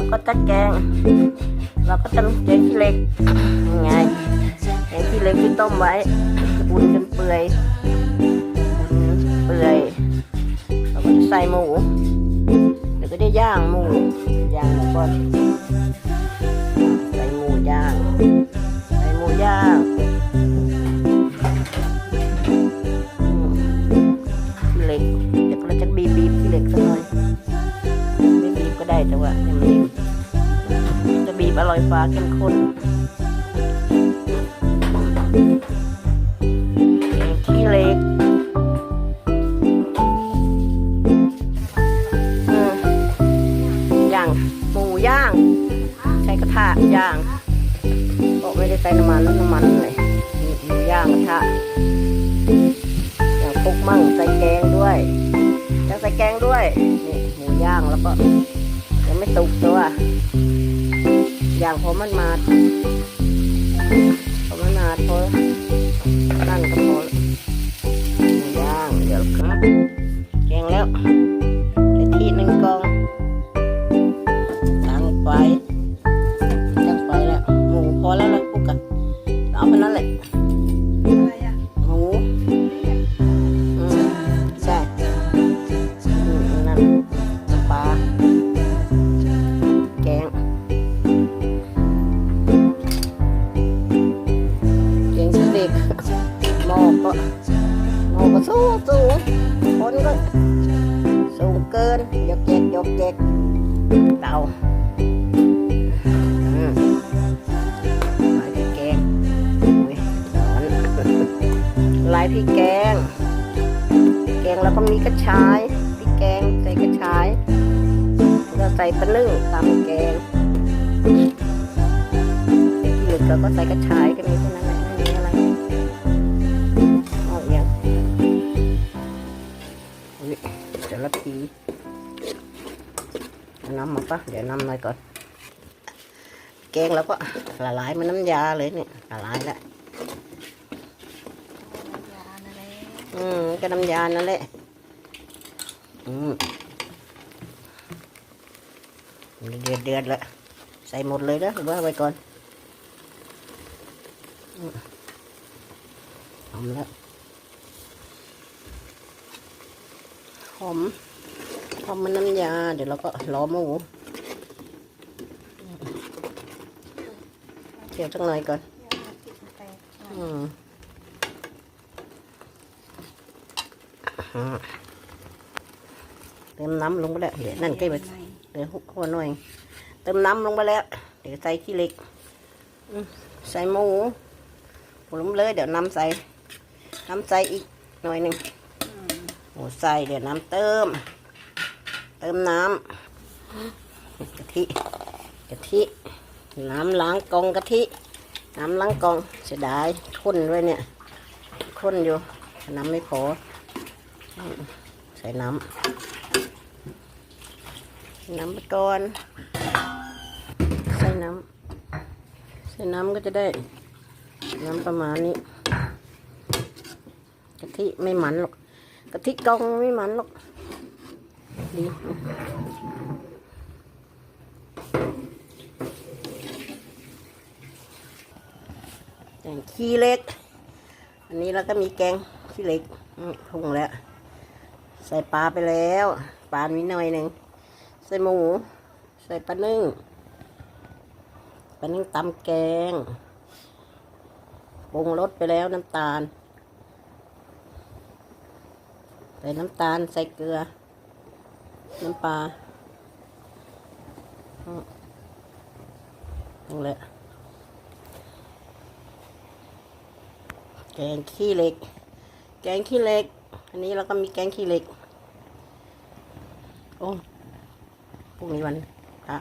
ราก็จะแกง เราก็จะแกงขี้เล็กยังไงแกงขี้เล็กที่ต้มไว้บุนจนเปื่อยเปื่อยเราก็จะใส่หมูเดี๋ยวก็ได้ย่างหมูย่างหมูก่อน้ว่าให้มันนิ่มจะบีบอร่อยฟ้าเข้มข้นแกงขี้เล็กอย่างหมูย่าง ใช้กระทะย่างก็ไม่ได้ใส่น้ำมันน้ำมันเลยหมูย่างกระทะอย่างปุกมั่งใส่แกงด้วยจะใส่แกงด้วยนี่หมูย่างแล้วก็ ไม่สุกตัว อย่างพอมันมาพอมันมาพอนั่นก็พอย่างเดี๋ยวครับแกงแล้วที่หนึ่งกองตั้งไฟตั้งไฟแล้วหมูพอแล้วละปุ๊กกันเอาไปนั่นแหละ ก็หมอก็สูงสูงคนก็สูงเกินยกเจ็กยกเจ็กเต่าลายพริกแกงอุ้ยร้อนลายพริกแกง แกงแล้วก็มีกระชายพริกแกงใส่กระชายแล้วใส่ปลานึ่งตำแกงที่เหลือก็ใส่กระชายก็มีเท่านั้นแหละ ละทีน้ำมาปะเดี๋ยวน้ำหน่อยก่อน แกงแล้วก็ละลายมันน้ำยาเลยเนี่ยละลายแล้วยาอะไรอืมก็น้ำยานั่นแหละอืมเดือดเดือดๆแล้วใส่หมดเลยนะว่าไว้ก่อนหอมแล้ว หอมหอมมันน้ำยา เดี๋ยวเราก็ล้อหมูเคี่ยวสักหน่อยก่อนอืมเติมน้ำลงไปแล้วเดี๋ยวนั่นใกล้ไปเดี๋ยวหัวหน่อย เติมน้ำลงไปแล้ว เดี๋ยวใส่ขี้เหล็กใส่หมูผลมเลย เดี๋ยวน้ำใส่น้ำใส่อีกหน่อยหนึ่ง โอ้ใส่เดี๋ยวน้ำเติม เติมน้ำกะทิกะทิน้ำล้างกองกะทิ น้ำล้างกองเสียดายข้นด้วยเนี่ยข้นอยู่น้ำไม่พอใส่น้ำน้ำไปก่อนใส่น้ำใส่น้ำก็จะได้ น้ำประมาณนี้กะทิไม่มันหรอก กะทิกองไม่มันหรอกดีแกงขี้เล็ก อันนี้เราก็มีแกงขี้เล็กอืมพุงแล้ว ใส่ปลาไปแล้วปลานิดหน่อยหนึ่งใส่หมู ใส่ปลานึ่งปลานึ่งตำแกงปรุงรสไปแล้วน้ำตาล ใส่น้ำตาล ใส่เกลือ น้ำปลาอืมนั่นแหละแกงขี้เหล็ก แกงขี้เหล็ก อันนี้เราก็มีแกงขี้เหล็ก โอ้พรุ่งนี้วันพระ